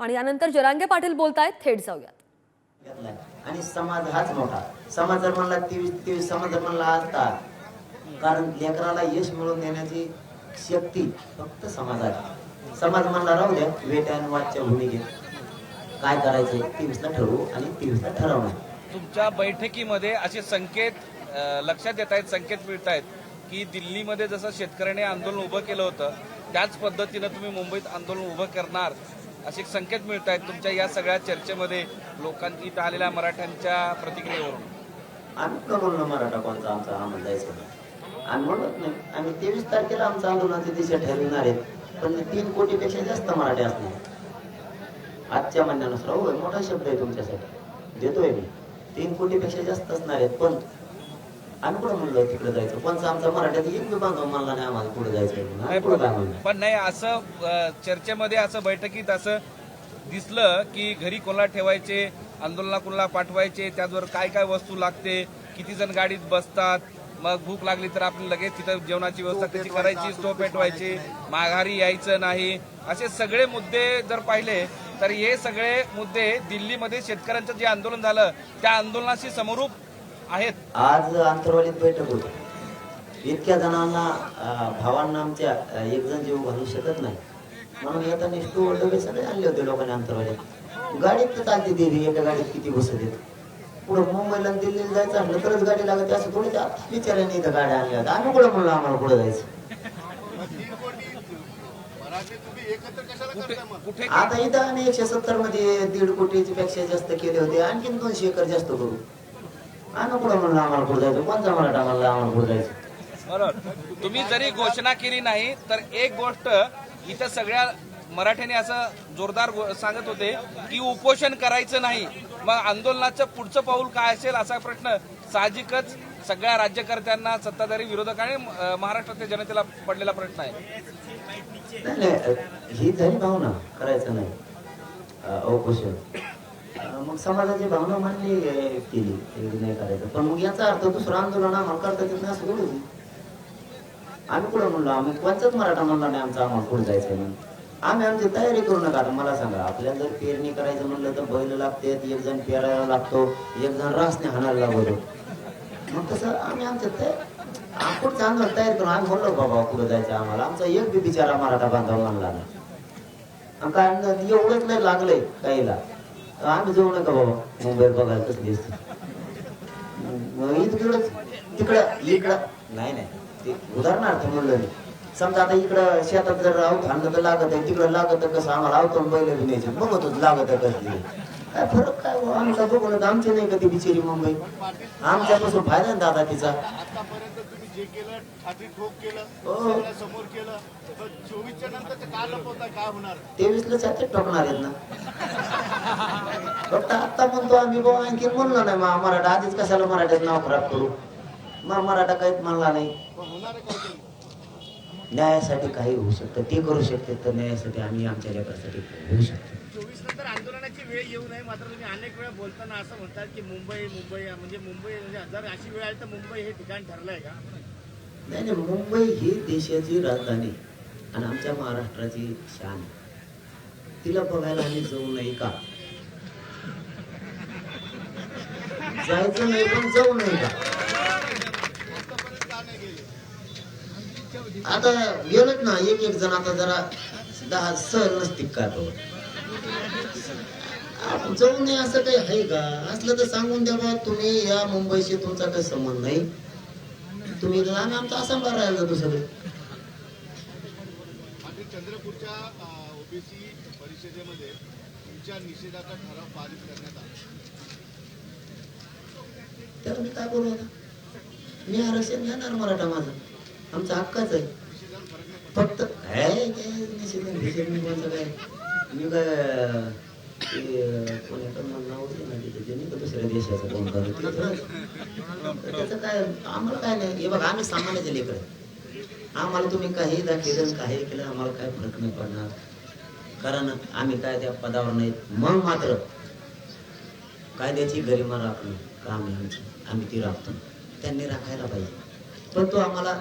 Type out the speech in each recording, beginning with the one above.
आणि यानंतर जरांगे पाटील बोलतायत थेट जाऊयात. आणि समाज हाच मोठा. समाज जर म्हणला तेवीस तेवीस समाज जर म्हणला आता कारण लेकराला यश मिळवून देण्याची शक्ती फक्त समाजात समाज म्हणला राहू द्या वेट आणि वाचच्या भूमिकेत. काय करायचंय? तेवीसला ठरवू आणि तेवीसला ठरवणार तुमच्या बैठकीमध्ये असे संकेत लक्षात येत आहेत संकेत मिळत आहेत की दिल्लीमध्ये जसं शेतकऱ्याने आंदोलन उभं केलं होतं त्याच पद्धतीनं तुम्ही मुंबईत आंदोलन उभं करणार. असे संकेत मिळत आहेत तुमच्या या सगळ्या चर्चेमध्ये लोकांची इथं आलेल्या मराठ्यांच्या प्रतिक्रियेवरून? आम्ही कुठं मराठा कोणचा आमचा? आम्हाला जायचं आम्ही म्हणत नाही. आम्ही तेवीस तारखेला आमचं आंदोलनाची दिशा ठरविणार आहेत पण तीन कोटीपेक्षा जास्त मराठी असणार आजच्या म्हणण्यानुसार होय मोठा शब्द आहे तुमच्यासाठी. देतोय मी. तीन कोटीपेक्षा जास्त असणार आहेत पण आम्ही कुठं म्हणलो तिकडे जायचं? आमचा मराठ्यात एक बी बांधव म्हणला नाही आम्हाला पुढे जायचं पुढे पण नाही? असं चर्चेमध्ये असं बैठकीत असं दिसलं की घरी कोणाला ठेवायचे आंदोलना कोणाला पाठवायचे त्याचवर काय काय वस्तू लागते किती जण गाडीत बसतात मग भूक लागली तर आपण लगेच तिथं जेवणाची व्यवस्था कशी करायची स्टोव पेटवायची माघारी यायचं नाही असे सगळे मुद्दे जर पाहिले तर हे सगळे मुद्दे दिल्लीमध्ये शेतकऱ्यांचं जे आंदोलन झालं त्या आंदोलनाशी समरूप आज आंतरवालीत बैठक होती. इतक्या जणांना भावांना आमच्या एक जण जीव घालू शकत नाही. म्हणून येताना स्टोव डबे सगळे आणले होते लोकांनी आंतरवालीत गाडीत तर चालते देवी एका गाडीत किती बसत आहेत. पुढं मुंबईला दिल्लीला जायचं असलं तरच गाडी लागते असं थोडी विचाराने इथं गाड्या आणल्या होत्या. आम्ही कुठं म्हणलो आम्हाला पुढे जायचं? आता इथं आम्ही एकशे सत्तरमध्ये दीड कोटीच्या पेक्षा जास्त केले होते आणखीन दोनशे एकर जास्त करू. आम्ही कुठं म्हणलं आम्हाला पुढे जायचं कोणता मराठा म्हणला आम्हाला पुढे जायचं. बरोबर तुम्ही जरी घोषणा केली नाही तर एक गोष्ट इथं सगळ्या मराठ्यांनी असं जोरदार गो- सांगत होते की उपोषण करायचं नाही. मग आंदोलनाचं पुढचं पाऊल काय असेल असा प्रश्न साहजिकच सगळ्या राज्यकर्त्यांना सत्ताधारी विरोधकांनी अं, महाराष्ट्रातल्या जनतेला पडलेला प्रश्न आहे. नाही नाही ही झाली भावना करायचं नाही अं, उपोषण मग समाजाची भावना मांडली केली नाही करायचं पण मग याचा अर्थ दुसरं आंदोलन आम्हाला करता येत नाही असं आम्ही कुठं म्हणलो? आम्ही पंचायत मराठा म्हणला नाही आमचा आम्हाला पुढे जायचं म्हणून. आम्ही आमची तयारी करू नका. मला सांगा आपल्याला जर पेरणी करायचं म्हणलं तर बैल लागते एक जण पेरायला लागतो एक जण रासने हाणायला लागतो. मग तसं आम्ही आमच्या ते आपण चांगलं तयार करून आम्ही म्हणलो बाबा पुढे जायचं आम्हाला. आमचा एक बी बिचारा मराठा बांधव म्हणला नाही. आणि काय एवढंच नाही लागलंय काहीला आम्ही जाऊ नका बाबा. मुंबईत बघायला कसली इकडं तिकडं इकडं. नाही नाही. ते उदाहरणार्थ म्हणलं मी. समजा आता इकडं शेतात जर आणलं तर लागत आहे तिकडं लागत कसं आम्हाला आवतून बैल न्यायचे बघत होत लागत आहे कसली. काय फरक काय हो? आमचा बघून आमची नाही का ती बिचारी मुंबई? आमच्यापासून फायदा दादा तिचा? तेवीसला छातीत टोकणार आहेत ना. फक्त आता म्हणतो आम्ही बाबा आणखी म्हणलो नाही. मग मराठा आधीच कशाला मराठ्यात नाव खराब करू? मग मराठा काहीच म्हणला नाही. न्यायासाठी काही होऊ शकतं. ते करू शकते तर न्यायासाठी आम्ही आमच्या लेकरासाठी होऊ शकतो. चोवीस नंतर आंदोलनाची वेळ येऊ नये मात्र तुम्ही अनेक वेळा बोलताना असं म्हणतात की मुंबई मुंबई म्हणजे मुंबई म्हणजे जर अशी वेळ आली तर मुंबई हे ठिकाण ठरलंय का? नाही नाही मुंबई ही देशाची राजधानी आणि आमच्या महाराष्ट्राची शान तिला बघायला आम्ही जाऊ नये का? जायचं नाही पण जाऊ नये का? गेले आता गेलोच ना एक एक जण आता जरा दहा सहल नसतील का तो? जाऊ नये असं काही आहे का? असलं तर सांगून द्या बा तुम्ही या मुंबईशी तुमचा काही संबंध नाही. तुम्ही आम्ही आमचा असा बरं राहिला जातो सगळे. चंद्रपूरच्या ओबीसी परिषदेमध्ये तुमच्या निषेधाचा ठराव पारित करण्यात आला. तर मी काय करू आता? मी आरक्षण घेणार मराठा माझं. आमचा हक्काच आहे. फक्त काय काय? मी काय दुसऱ्या देशाचा कोण करत त्याचं काय आम्हाला काय नाही. हे बघा आम्ही सामान्याचे लेकर आम्हाला तुम्ही काही दाखवलं काही केलं आम्हाला काय फरक नाही पडणार. कारण आम्ही काय त्या पदावर नाहीत. मग मात्र कायद्याची गरिमा राखणं. काम आम्ही ती राखतो त्यांनी राखायला पाहिजे. पण तो आम्हाला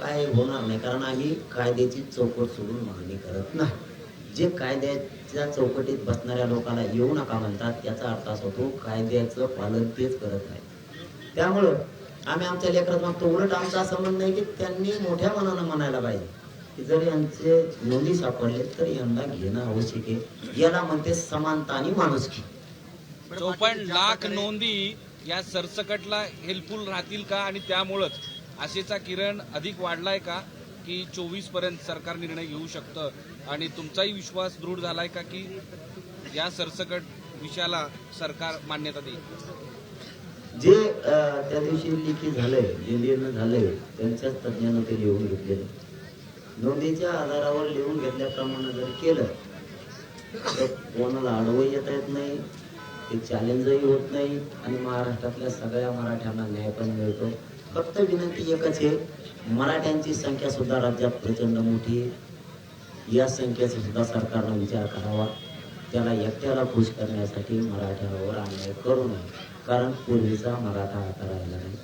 काय होणार नाही कारण आम्ही कायद्याची चौकट सोडून मागणी करत नाही. जे कायद्याच्या चौकटीत बसणाऱ्या लोकांना येऊ नका म्हणतात याचा अर्थ असा होतो कायद्याचं पालन तेच करत नाही. त्यामुळं आम्ही आमच्या लेकरात मागतो उलट आमचा असं म्हणणं आहे की त्यांनी मोठ्या मनानं म्हणायला पाहिजे की जर यांचे नोंदी सापडले तर यांना घेणं आवश्यक आहे. याला म्हणते समानता आणि माणुसकी. चौपन्न लाख नोंदी या सरसकटला हेल्पफुल राहतील का? आणि त्यामुळंच आशेचा किरण अधिक वाढलाय का? की चोवीसपर्यंत सरकार निर्णय घेऊ शकतं? आणि तुमचाही विश्वास दृढ झालाय का की या सरसकट विषयाला सरकार मान्यता देईल? जे त्या दिवशी लिखी झालंय जे झालंय त्यांच्याच तज्ज्ञानं ते लिहून घेतलेलं नोंदीच्या आधारावर लिहून घेतल्याप्रमाणे जर केलं तर कोणाला अडवही येता येत नाही. ते चॅलेंजही होत नाही आणि महाराष्ट्रातल्या सगळ्या मराठ्यांना न्याय पण मिळतो. फक्त विनंती एकच आहे मराठ्यांची संख्या सुद्धा राज्यात प्रचंड मोठी आहे. या संख्येचा सुद्धा सरकारनं विचार करावा. त्याला एकट्याला खुश करण्यासाठी मराठ्यावर अन्याय करू नये कारण पूर्वीचा मराठा आता राहिला नाही.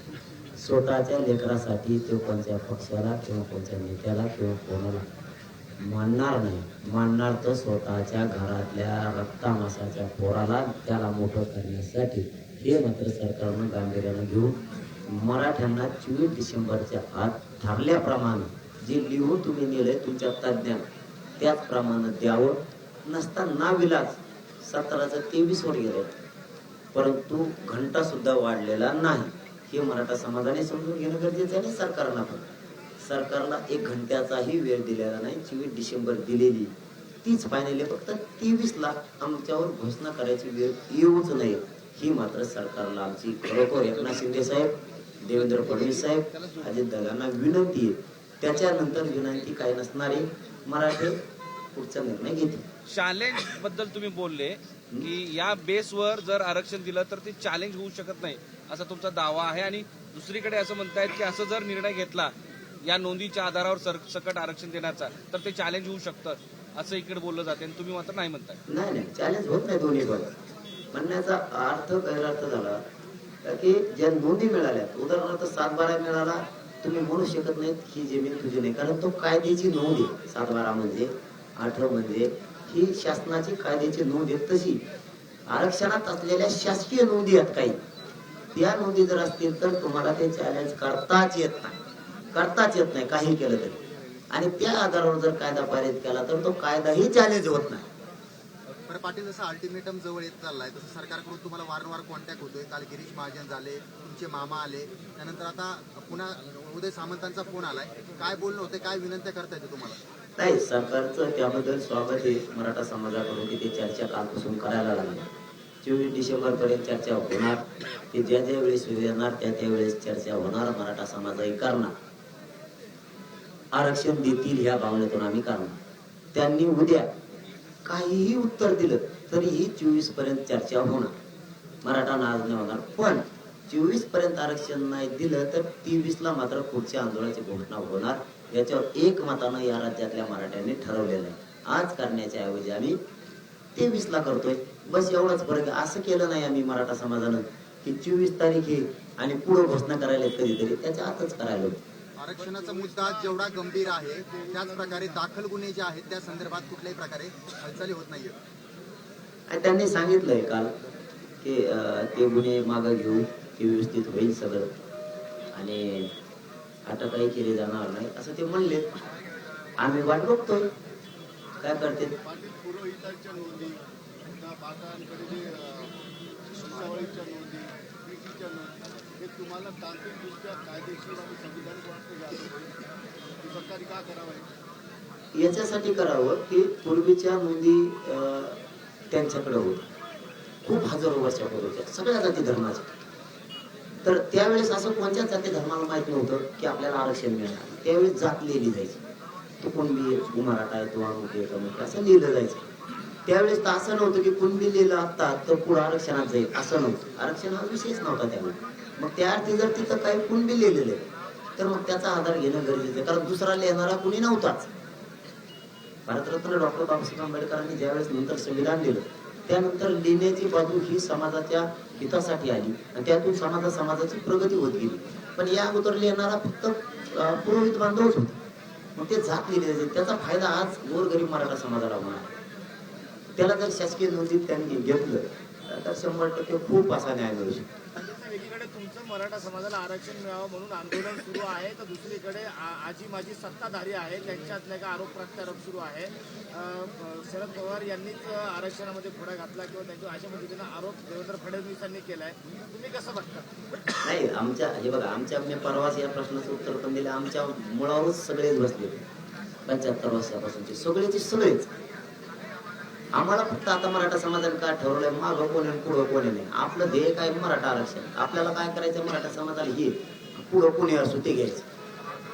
स्वतःच्या लेकरासाठी तो कोणत्या पक्षाला किंवा कोणत्या नेत्याला किंवा कोणाला मानणार नाही. मानणार तर स्वतःच्या घरातल्या रक्तामासाच्या पोराला त्याला मोठं करण्यासाठी हे मात्र सरकारनं गांभीर्यानं घेऊन मराठ्यांना चोवीस डिसेंबरच्या आत ठरल्याप्रमाणे जे लिहून तुम्ही नेले तुमच्या तज्ज्ञान त्याचप्रमाणे द्यावं. नसता नाविलाज. सतराचं तेवीस वर गेले परंतु घंटा सुद्धा वाढलेला नाही. हे मराठा समाजाने समजून घेणं गरजेचं आहे आणि सरकारला पण. सरकारला एक घंट्याचाही वेळ दिलेला नाही. चोवीस डिसेंबर दिलेली. तीच फायनली फक्त तेवीस लाख आमच्यावर घोषणा करायची वेळ येऊच नये ही मात्र सरकारला आमची खरोखर एकनाथ शिंदे साहेब देवेंद्र फडणवीस साहेब अजित दादांना विनंती आहे. त्याच्यानंतर विनंती काय नसणारे मराठे पुढचा निर्णय घेतील. चॅलेंजबद्दल तुम्ही बोलले की या बेसवर जर आरक्षण दिलं तर ते चॅलेंज होऊ शकत नाही असा तुमचा दावा आहे. आणि दुसरीकडे असं म्हणतायत की असं जर निर्णय घेतला या नोंदीच्या आधारावर सरसकट आरक्षण देण्याचा तर ते चॅलेंज होऊ शकतं असं इकडे बोललं जाते आणि तुम्ही मात्र नाही म्हणताय. नाही नाही चॅलेंज होत नाही दोन्ही म्हणण्याचा अर्थ गैरअर्थ झाला की ज्या नोंदी मिळाल्या उदाहरणार्थ सात बारा मिळाला तुम्ही म्हणू शकत नाहीत ही जमीन तुझी नाही कारण तो कायद्याची नोंद आहे. सात बारा म्हणजे अठरा म्हणजे ही शासनाची कायद्याची नोंद आहे. तशी आरक्षणात असलेल्या शासकीय नोंदी आहेत काही. त्या नोंदी जर असतील तर तुम्हाला ते चॅलेंज करताच येत नाही. करताच येत नाही काही केलं तरी. आणि त्या आधारावर जर कायदा पारित केला तर तो कायदाही चॅलेंज होत नाही. पाटील जसं अल्टिमेटम जवळ येत चाललाय तसं सरकारकडून तुम्हाला वारंवार कॉन्टॅक्ट होतोय. काल गिरीश महाजन झाले तुमचे मामा आले. त्यानंतर आता पुन्हा उदय सामंतांचा फोन आलाय. काय बोलणं होते काय विनंत्या करता येते तुम्हाला? नाही सरकारचं त्याबद्दल स्वागत आहे मराठा समाजाकडून की ते चर्चा कालपासून करायला लागली. चोवीस डिसेंबर पर्यंत चर्चा होणार ते ज्या ज्या वेळेस वेळ येणार त्या त्या वेळेस चर्चा होणार मराठा समाजही करणार आरक्षण देतील ह्या भावनेतून आम्ही करणार त्यांनी उद्या काहीही उत्तर दिलं तरीही चोवीसपर्यंत चर्चा होणार. मराठा नाज नाही होणार. पण चोवीसपर्यंत आरक्षण नाही दिलं तर तेवीस ला मात्र पुढच्या आंदोलनाची घोषणा होणार. याच्यावर एक मतानं या राज्यातल्या मराठ्यांनी ठरवलेलं आहे. आज करण्याच्या ऐवजी आम्ही तेवीस ला करतोय. बस एवढाच फरक असं केलं नाही आम्ही मराठा समाजानं की चोवीस तारीख आहे आणि पुढे घोषणा करायला कधीतरी. त्याच्या आतच करायला होतं. आरक्षणाचा मुद्दा जेवढा गंभीर आहे त्याच प्रकारे दाखल गुन्हे जे आहेत त्या संदर्भात कुठल्याही प्रकारे हालचाली होत नाहीये आणि त्यांनी सांगितलंय काल की ते गुन्हे मागं घेऊ ते व्यवस्थित होईल सगळं आणि अटकही केली जाणार नाही असं ते म्हणले. आम्ही वाट बघतोय. काय करते पुरोहितांच्या हे तुम्हाला तांत्रिकदृष्ट्या कायदेशीर आणि संविधानिक वाटतं सरकारी का करावं? याच्यासाठी करावं की पूर्वीच्या नोंदी त्यांच्याकडे होत्या. खूप हजारो वर्षापूर्वीच्या सगळ्या जाती धर्माच्या. तर त्यावेळेस असं कोणत्याच जाती धर्माला माहीत नव्हतं की आपल्याला आरक्षण मिळणार? त्यावेळेस जात लिहिली जायची. तो कुणबी आहे तू मराठा आहे तू अमुक आहे तमुक आहे, असं लिहिलं जायचं. त्यावेळेस तर असं नव्हतं की कुणबी लिहिलं आता तर पुढं आरक्षणात जाईल असं नव्हतं. आरक्षण हा विषयच नव्हता त्यावेळी मग त्या अर्थी जर तिथं काही कुणबी लिहिलेलं आहे तर मग त्याचा आधार घेणं गरजेचं आहे. कारण दुसरा लिहिणारा कुणी नव्हताच. भारतरत्न डॉक्टर बाबासाहेब आंबेडकरांनी ज्यावेळेस नंतर संविधान दिलं त्यानंतर लिहिण्याची बाजू ही समाजाच्या हितासाठी आली आणि त्यातून समाजा समाजाची प्रगती होत गेली. पण या अगोदर लिहिणारा फक्त पुरोहित बांधवच होता. मग ते जात लिहिले त्याचा फायदा आज गोरगरीब मराठा समाजाला होणार त्याला जर शासकीय नोंदीत त्यांनी घेतलं तर शंभर टक्के खूप असा न्याय मिळू शकतो. एकीकडे तुमचं मराठा समाजाला आरक्षण मिळावं म्हणून आंदोलन सुरू आहे तर दुसरीकडे आजी माजी सत्ताधारी आहे त्यांच्यातल्या का आरोप प्रत्यारोप सुरू आहे. शरद पवार यांनीच आरक्षणामध्ये पुढे घातला किंवा त्यांच्या अशा पद्धतीनं आरोप देवेंद्र फडणवीसांनी केलाय. तुम्ही कसं बघता? नाही आमच्या हे बघा आमच्या मी परवाच या प्रश्नाचं उत्तर पण दिलं. आमच्या मुळावरच सगळेच बसले पंच्याहत्तर वर्षापासूनचे सगळेचे सगळेच. आम्हाला फक्त आता मराठा समाजाने काय ठरवलंय? मागं कोणी पुढं कोणी नाही. आपलं ध्येय काय? मराठा आरक्षण. आपल्याला काय करायचं? मराठा समाजाला हे. पुढं कोणी असो ते घ्यायचं.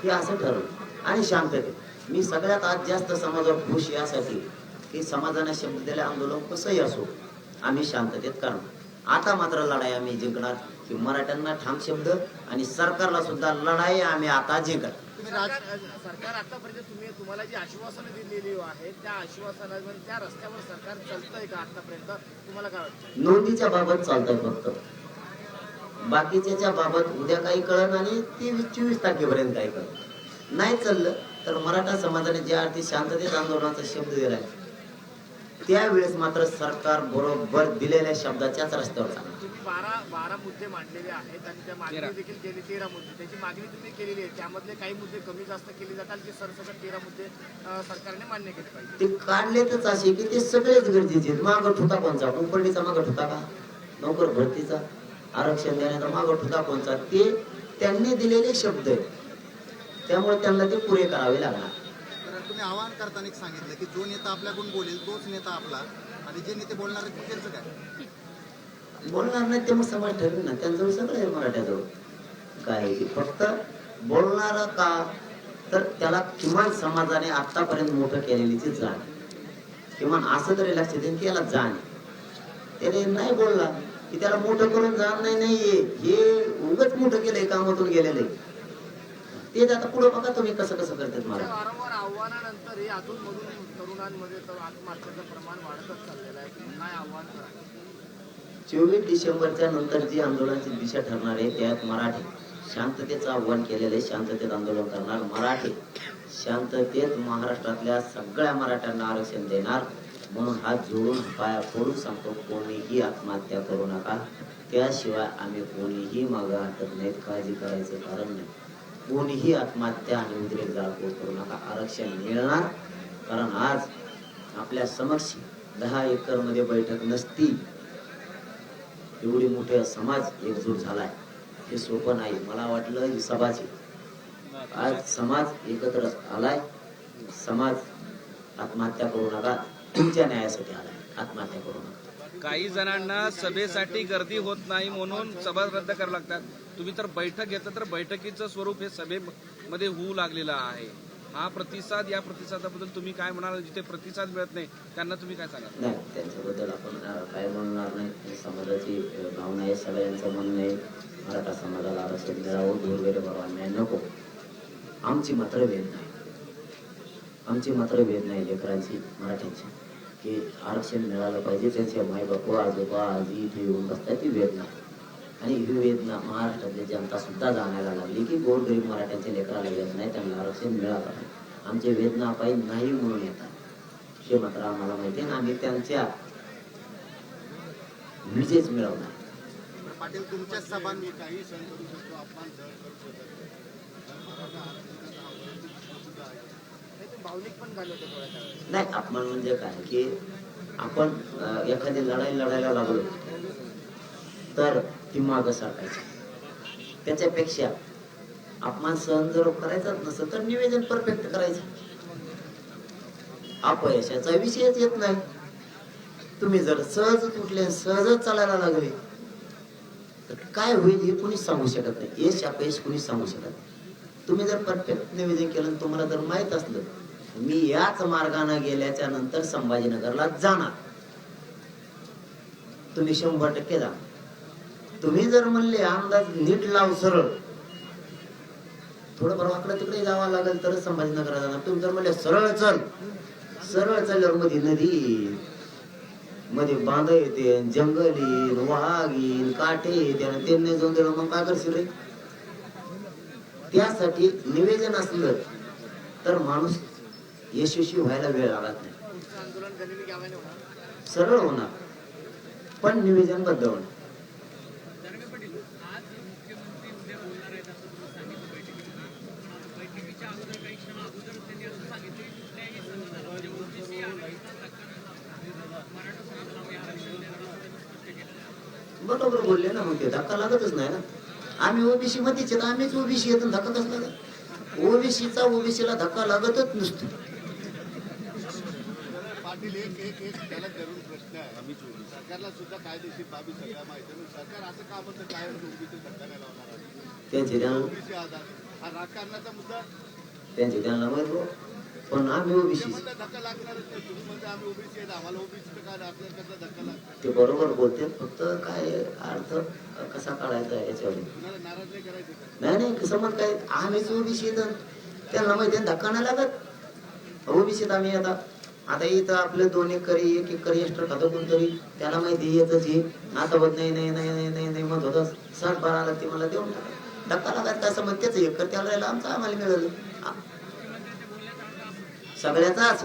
हे असं ठरवलं. आणि शांततेत मी सगळ्यात आज जास्त समाजावर खुश यासाठी की समाजाने शब्द दिले आंदोलन कसंही असो आम्ही शांततेत करणार आता मात्र लढाई आम्ही जिंकणार. की मराठ्यांना ठाम शब्द आणि सरकारला सुद्धा लढाई आम्ही आता जिंकणार. सरकार सरकार आतापर्यंत तुम्ही तुम्हाला जी आश्वासनं दिलेली आहेत त्या आश्वासनावर त्या रस्त्यावर सरकार चालतंय का आतापर्यंत? तुम्हाला काय वाटतं? नोंदीच्या बाबत चालतंय फक्त. बाकीच्या बाबत उद्या काही कळण आणि तेवीस चोवीस तारखेपर्यंत काही कळण नाही चाललं तर मराठा समाजाने ज्या अर्थी शांततेत आंदोलनाचा शब्द दिलाय त्यावेळेस मात्र सरकार बरोबर दिलेल्या शब्दाच्याच रस्त्यावर चालणार बारा बारा मुद्दे मांडलेले आहेत आणि त्या मागणी देखील केली तेरा मुद्दे. त्याची मागणी तुम्ही केलेली आहे. त्यामधले काही मुद्दे कमी जास्त केले जातात जे सरसकट तेरा मुद्दे सरकारने मान्य केले पाहिजे? ते काढलेतच असे की ते सगळेच गरजेचे आहेत. मागं ठुता कोणचा? कुंपणीचा मागं ठुता का? नोकर भरतीचा? आरक्षण देण्याचा मागं ठुता कोणचा? ते त्यांनी दिलेले शब्द आहेत. त्यामुळे त्यांना ते पुरे करावे लागणार. तुम्ही आवाहन करताना एक सांगितलं की जो नेता आपल्याकडून बोलेल तोच नेता आपला. आणि जे नेते बोलणार आहेत त्यांचं काय? बोलणार नाही ते मग समाज ठरेल ना. त्यांचं सगळं आहे मराठ्याजवळ काय फक्त बोलणार का तर त्याला किमान समाजाने आतापर्यंत मोठं केलेलीची जाण. किमान असं तरी लक्ष देईन की याला जाण त्याने नाही बोलला की त्याला मोठं करून जाण नाही नाहीये हे उगच मोठं केलंय कामातून गेलेलं आहे तेच आता पुढे बघा तुम्ही कसं कसं करतात मला. वारंवार आव्हानानंतर हे अजून मधून तरुणांमध्ये तर आत्महत्येचं प्रमाण वाढतच चाललेलं आहे. तुम्ही काय आव्हान करा. चोवीस डिसेंबरच्या नंतर जी आंदोलनाची दिशा ठरणार आहे त्यात मराठी शांततेचं आव्हान केलेलं आहे. शांततेत आंदोलन करणार मराठी. शांततेत महाराष्ट्रातल्या सगळ्या मराठ्यांना आरक्षण देणार. म्हणून हात जोडून पाया फोडून सांगतो कोणीही आत्महत्या करू नका. त्याशिवाय आम्ही कोणीही मागं हटत नाहीत. काळजी करायचं कारण नाही. कोणीही आत्महत्या आणि उद्रेक जाळपोळ करू नका. आरक्षण मिळणार. कारण आज आपल्या समक्ष दहा एकरमध्ये बैठक नसती. एवढी मोठे समाज एकजूट झालाय. हे सोपं नाही. मला वाटलं ही सभाची आज समाज एकत्र आलाय. समाज आत्महत्या करू नका. तुमच्या न्यायासाठी आलाय. आत्महत्या करू नका. काही जणांना सभेसाठी गर्दी होत नाही म्हणून सभा रद्द करावं लागतात. तुम्ही तर बैठक घेतलं तर बैठकीचं स्वरूप हे सभेमध्ये होऊ लागलेलं आहे. हा प्रतिसाद या प्रतिसादाबद्दल तुम्ही काय म्हणाल? जिथे प्रतिसाद मिळत नाही त्यांना तुम्ही काय सांगाल? नाही त्यांच्याबद्दल आपण काय म्हणणार नाही. समाजाची भावना आहे सगळ्यांचं म्हणणं आहे. मराठा समाजाला आरक्षण मिळावं दूरगेले बाबा अन्याय नको. आमची मात्र भेद नाही. आमची मात्र भेद नाही लेकरांची मराठ्यांची. की आरक्षण मिळालं पाहिजे त्यांचे माय बाप आजोबा आजी इथे येऊन बसतात ती वेदना. आणि ही वेदना महाराष्ट्रातली जनता सुद्धा जाणायला लागली की गोरगरीब मराठ्यांच्या लेकराला येत नाही त्यांना आरक्षण मिळालं आमचे वेदना पाहिजे नाही म्हणून येतात. हे मात्र आम्हाला माहिती आहे ना आम्ही त्यांच्या विजेच मिळवणार. पाटील तुमच्या सभांनी काही सण करू शकतो अपमान सहन करू शकत नाही. पण मराठा आरक्षणाचा हा वैयक्तिक मुद्दा आहे नाही अपमान म्हणजे काय? की आपण एखादी लढाई लढायला लागलो तर ती माग साठायची त्याच्यापेक्षा अपमान सहन जर करायचाच नसेल तर निवेदन परफेक्ट करायचं. अपयशाचा विषयच येत नाही. तुम्ही जर सहज तुटले सहजच चालायला लागले तर काय होईल हे कुणीच सांगू शकत नाही. यश अपयश कुणीच सांगू शकत नाही. तुम्ही जर परफेक्ट निवेदन केलं आणि तुम्हाला जर माहीत असलं मी याच मार्गाने गेल्याच्यानंतर संभाजीनगरला जाणार. तुम्ही शंभर टक्के जा. तुम्ही जर म्हणले अंदाज नीट लाव सरळ. थोडं बरं वाकडं तिकडे जावं लागेल तरच संभाजीनगरला जाणार. तुम्ही जर म्हणले सरळ चल. सरळ चालल्यावर मध्ये नदी मध्ये बांध येते जंगल येईल वाघ येईल काटे येते आणि त्यांनी जाऊन दिलं मग काय करशील रे? त्यासाठी निवेदन असलं तर माणूस यशस्वी व्हायला वेळ लागत नाही. सरळ होणार. पण निवेदनबद्ध होणार. बरोबर बोलले ना मग ते धक्का लागतच नाही ना. आम्ही ओबीसी मध्येच आम्हीच ओबीसी येतो धक्का कसला ओबीसीचा ओबीसीला धक्का लागतच नसतो. पाटील एक एक एक त्याला जरूर प्रश्न आहे. सरकारला सुद्धा कायदेशीर बाबी सगळ्या माहिती सरकार असं का म्हणतं काय ओबीसी धक्का नाही लावणार आहे? ओबीसी आधार. हा राजकारणाचा मुद्दा त्यांचे त्यांना माहीत. पण आम्ही ते ओबीसी धक्का लागणारच नाही. तुम्ही आम्ही ओबीसी आहेत. आम्हाला ओबीसी काय आपल्याला धक्का लागतो ते बरोबर बोलते. फक्त काय अर्थ कसा काढायचा याच्यावर? नाराज नाही करायचं? नाही नाही समज काय? आम्हीच ओबीसी येत त्यांना माहिती धक्का नाही लागत. ओबीसीत आम्ही आता. आता इथं आपले दोन करी एक एकर एक्स्ट्रा खातो कोणतरी त्याला माहिती येतच हे आता होत नाही नाही नाही नाही नाही नाही मत होतं सण बारा लागते ते मला देऊन टाका. धक्का लागत काय समज त्याच एकर त्याला राहिलं आमचं आम्हाला मिळालं. सगळ्याचाच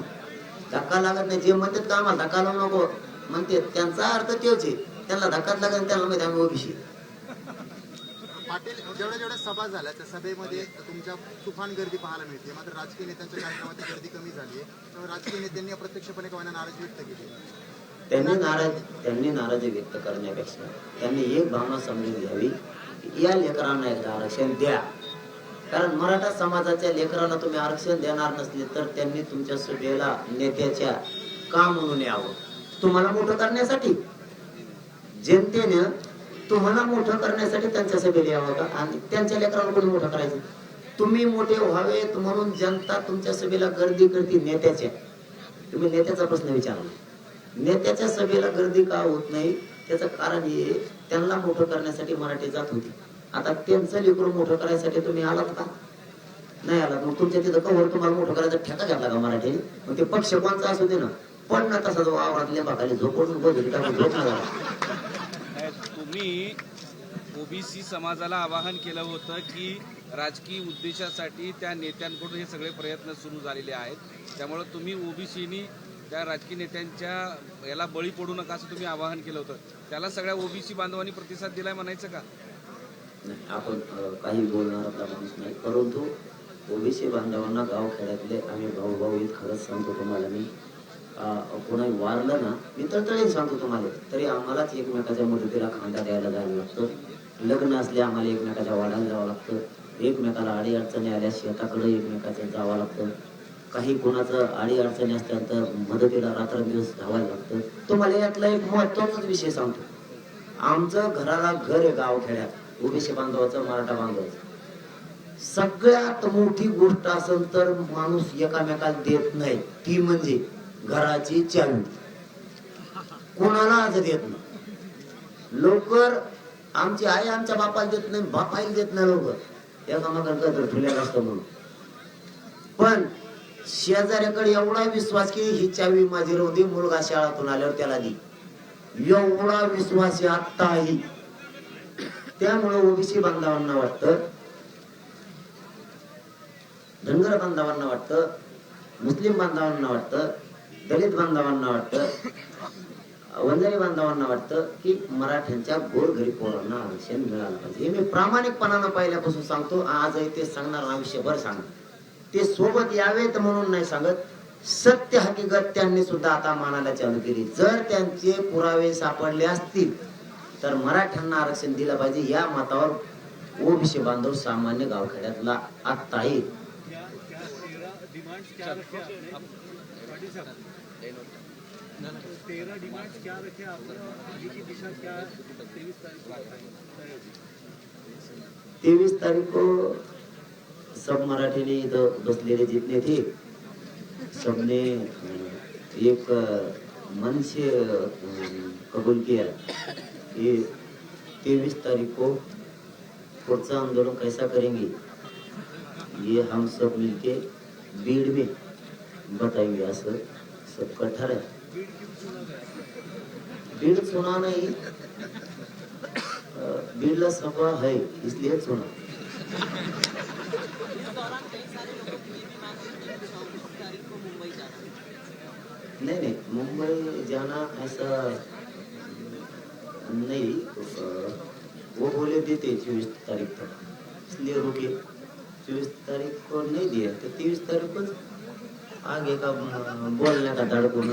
धक्का लागत नाही जे म्हणतात का आम्हाला धक्का लावू नको. म्हणते त्यांचा अर्थ तेच आहे. त्यांना धक्काच लागत त्यांना माहिती आम्ही ओबीसी पाटील जेवढ्या जेवढ्या सभा झाल्या त्या सभेमध्ये तुमच्या तुफान गर्दी पाहायला मिळते. मात्र राजकीय नेत्यांच्या कार्यक्रमात गर्दी कमी झाली आहे. त्यामुळे राजकीय नेत्यांनी अप्रत्यक्षपणे का होईना नाराजी व्यक्त केली त्यांनी नाराज त्यांनी नाराजी व्यक्त करण्यापेक्षा त्यांनी एक भावना समजून घ्यावी या लेकरांना एकदा आरक्षण द्या. कारण मराठा समाजाच्या लेकरांना तुम्ही आरक्षण देणार नसले तर त्यांनी तुमच्या सभेला नेत्याच्या का म्हणून यावं? तुम्हाला मोठं करण्यासाठी. जनतेने तुम्हाला मोठं करण्यासाठी त्यांच्या सभेत यावं का आणि त्यांच्या लेकरांना कोणी मोठं करायचं. तुम्ही मोठे व्हावेत म्हणून जनता तुमच्या सभेला गर्दी करते नेत्याच्या तुम्ही नेत्याचा प्रश्न विचारला नेत्याच्या सभेला गर्दी का होत नाही? त्याचं कारण हे त्यांना मोठं करण्यासाठी मराठी जात होती. आता त्यांचं लेकरू मोठं करायसाठी तुम्ही आलात का? नाही आलात. मग तुमच्या तिथं कवर तुम्हाला मोठं करायचा ठेका घातला का मराठीने. मग ते पक्ष कोणचा असू दे ना. पण ना तसा जो आवारातल्या भागाली झोपून बघितली टाकून झोप ना झाला मी ओबीसी समाजाला आवाहन केलं होतं की राजकीय उद्देशासाठी त्या नेत्यांकडून हे सगळे प्रयत्न सुरू झालेले आहेत. त्यामुळे तुम्ही ओबीसीनी त्या राजकीय नेत्यांच्या याला बळी पडू नका असं तुम्ही आवाहन केलं होतं. त्याला सगळ्या ओबीसी बांधवांनी प्रतिसाद दिलाय म्हणायचं का? नाही, आपण काही बोलणार आपला माणूस नाही. परंतु ओबीसी बांधवांना गाव खेड्यातले आम्ही भाऊ भाऊ येत खरंच सांगतो तुम्हाला मी. कोणाही वारलं ना मी तळतळीन सांगतो तुम्हाला. तरी आम्हालाच एकमेकाच्या मदतीला खांदा द्यायला जायला लागतं. लग्न असले आम्हाला एकमेकाच्या वाढायला जावं लागतं. एकमेकाला आडी अडचणी आल्या शेताकडे एकमेकाच्या जावं लागतं. काही कोणाचं आडी अडचणी असल्या तर मदतीला रात्रंदिवस धावायला लागतं. तुम्हाला यातला एक महत्वाचाच विषय सांगतो. आमचं घराला घर आहे गाव खेड्यात ओबीसी बांधवाचं मराठा बांधवाचं. सगळ्यात मोठी गोष्ट असेल तर माणूस एकामेकाला देत नाही. ती म्हणजे घराची चावी कोणाला आज देत नाही? लवकर आमची आई आमच्या बापाला देत नाही बाप देत नाही लवकर. एकामेकाला तर ठुल्या असतो म्हणून. पण शेजाऱ्याकडे एवढा विश्वास की ही चावी माझी रोधी मुलगा शाळातून आल्यावर त्याला दी. एवढा विश्वास आहे आत्ताही त्यामुळे ओबीसी बांधवांना वाटतं धनगर बांधवांना वाटतं मुस्लिम बांधवांना वाटतं दलित बांधवांना वाटतं वंजारी बांधवांना वाटतं की मराठ्यांच्या घरी पोरांना आरक्षण मिळालं पाहिजे. हे मी प्रामाणिकपणानं पहिल्यापासून सांगतो आजही ते सांगणार आयुष्यभर सांगणार. ते सोबत यावेत म्हणून नाही सांगत. सत्य हकीकत त्यांनी सुद्धा आता मानायला चालू केली. जर त्यांचे पुरावे सापडले असतील तर मराठ्यांना आरक्षण दिलं पाहिजे. या मतावर ओबीसी बांधव सामान्य गावखेड्यातला तेवीस तारीख को सब मराठी ने इथं बसलेले जितने थे सबने एक मन से कबूल किया कि तेईस तारीख को पुढचा आंदोलन कैसा करेंगे ये हम सब मिलके बीड़ में बताएंगे असं सबका ठर है। बीड़ सुना नहीं। बीड़ला सभा है, इसलिए सुना। नहीं नहीं, मुंबई जाना ऐसा नहीं वो बोले देते चौबीस तारीख तक। इसलिए रुके चौबीस तारीख को नहीं दिया तो तेईस तारीख को आगे का बोलने का धड़कून।